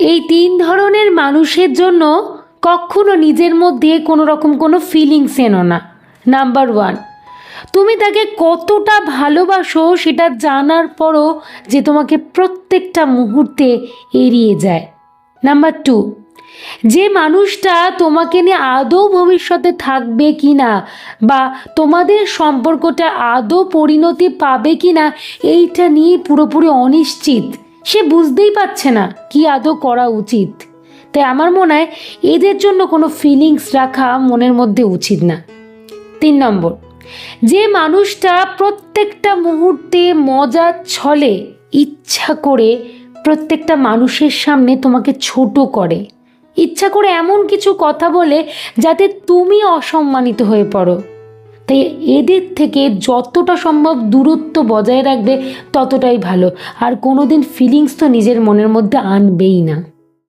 এই তিন ধরনের মানুষের জন্য কখনো নিজের মধ্যে কোনো রকম কোনো ফিলিংস এনো না। নাম্বার ওয়ান তুমি তাকে কতটা ভালোবাসো সেটা জানার পরও যে তোমাকে প্রত্যেকটা মুহূর্তে এড়িয়ে যায়। নাম্বার টু যে মানুষটা তোমাকে নিয়ে আদৌ ভবিষ্যতে থাকবে কি না বা তোমাদের সম্পর্কটা আদৌ পরিণতি পাবে কি না এইটা নিয়ে পুরোপুরি অনিশ্চিত। সে বুঝতেই পারছে না কি আদৌ করা উচিত। তাই আমার মনে হয় এদের জন্য কোনো ফিলিংস রাখা মনের মধ্যে উচিত না। তিন নম্বর, যে মানুষটা প্রত্যেকটা মুহূর্তে মজার ছলে, ইচ্ছা করে প্রত্যেকটা মানুষের সামনে তোমাকে ছোট করে। ইচ্ছা করে এমন কিছু কথা বলে যাতে তুমি অসম্মানিত হয়ে পড়ো। তাই এদের থেকে যতটা সম্ভব দূরত্ব বজায় রাখবে ততটাই ভালো। আর কোনো দিন ফিলিংস তো নিজের মনের মধ্যে আনবেই না।